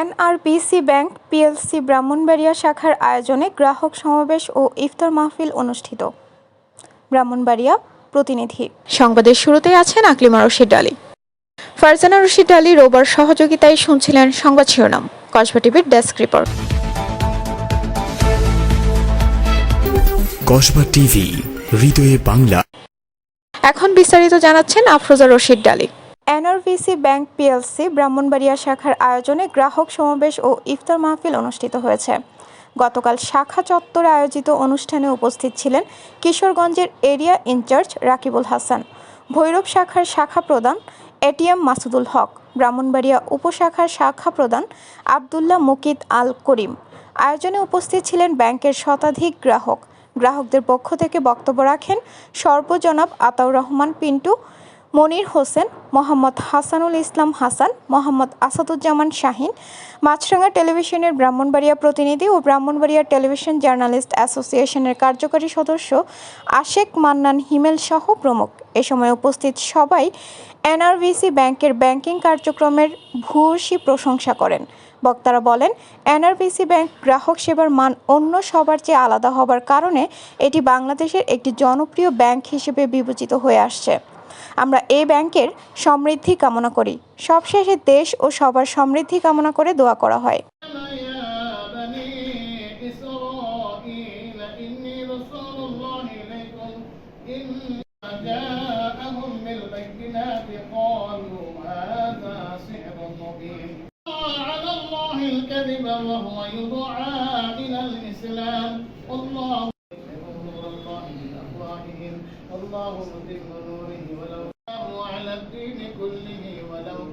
NRBC bank PLC Brahmanbaria শাখার আয়োজনে গ্রাহক সমাবেশ ও ইফতার মাহফিল অনুষ্ঠিত। ব্রাহ্মণবাড়িয়া প্রতিনিধি। সংবাদের শুরুতেই আছেন আকলিমা রশিদ ডালি ফারজানা রশিদ ডালি রোবার সহযোগিতায় শুনছিলেন সংবাদ শিরোনাম। কসবা টিভির ডেস্ক রিপোর্ট। কসবা টিভি হৃদয়ে বাংলা। এখন বিস্তারিত জানাচ্ছেন আফরোজা রশিদ ডালি এনআরভিসি ব্যাংক পিএলসি ব্রাহ্মণবাড়িয়া শাখার আয়োজনে গ্রাহক সমাবেশ ও ইফতার মাহফিল অনুষ্ঠিত হয়েছে। গতকাল শাখা চত্বরে আয়োজিত অনুষ্ঠানে উপস্থিত ছিলেন কিশোরগঞ্জের area in charge Rakibul Hasan, Bhairab শাখার শাখা প্রধান এটিএম মাসুদুল হক, ব্রাহ্মণবাড়িয়া উপশাখার শাখা প্রধান আবদুল্লাহ মুকিদ আল করিম। আয়োজনে উপস্থিত ছিলেন ব্যাংকের শতাধিক গ্রাহক। গ্রাহকদের পক্ষ থেকে বক্তব্য রাখেন সর্বজনাব আতাউর রহমান, পিন্টু মনির হোসেন, মোহাম্মদ হাসানুল ইসলাম হাসান, মোহাম্মদ আসাদুজ্জামান শাহিন মাছরাঙ্গা টেলিভিশনের ব্রাহ্মণবাড়িয়া প্রতিনিধি ও ব্রাহ্মণবাড়িয়া টেলিভিশন জার্নালিস্ট অ্যাসোসিয়েশনের কার্যকারী সদস্য আশেক মান্নান হিমেল সহ প্রমুখ। এ সময় উপস্থিত সবাই এনআরভিসি ব্যাংকের ব্যাংকিং কার্যক্রমের ভূয়সী প্রশংসা করেন। বক্তারা বলেন এনআরবিসি ব্যাংক গ্রাহক সেবার মান অন্য সবার চেয়ে আলাদা হবার কারণে এটি বাংলাদেশের একটি জনপ্রিয় ব্যাংক হিসেবে বিবেচিত হয়ে আসছে। আমরা এই ব্যাংকের সমৃদ্ধি কামনা করি সবশেষে দেশ ও সবার সমৃদ্ধি কামনা করে দোয়া করা হয় يا بني إسرائيل إني رسول الله إليكم إن جاءهم بالبينات قالوا هذا سحر مبين على الله الكذب وهو يدعى إلى الإسلام والله يتبع نور الله بأفواههم والله متم نوره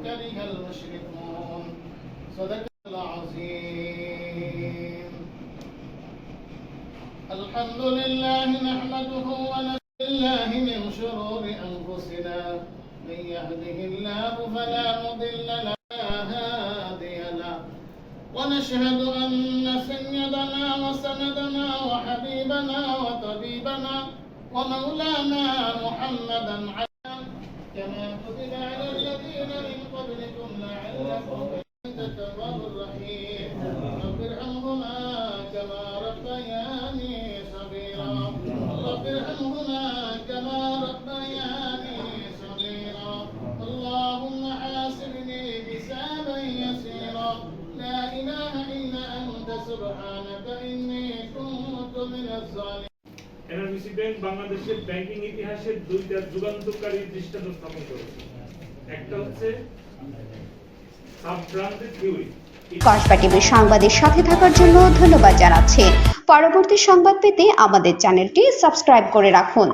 كره المشركون. صدق العظيم. الحمد لله نحمده الله من شرور أنفسنا. من يهده الله فلا مضل له هادي له. ونشهد أن سيدنا وسندنا وحبيبنا وطبيبنا ومولانا محمدا عبدا كما كتب على قبلكم لعلكم تتواب الرحيم. رب ارحمهما كما ربياني صغيرا. رب ارحمهما كما ربياني صغيرا. اللهم حاسبني حسابا يسيرا. لا إله إلا أنت سبحانك إني كنت من الظالمين. এনআরবিসি ব্যাংক বাংলাদেশের ব্যাংকিং ইতিহাসের দুইটা যুগান্তকারী দৃষ্টান্ত স্থাপন করেছে। একটা হচ্ছে সাব ব্র্যান্ডেড থিওরি সাথে থাকার জন্য ধন্যবাদ জানাচ্ছি। পরবর্তী সংবাদ পেতে আমাদের চ্যানেলটি সাবস্ক্রাইব করে রাখুন।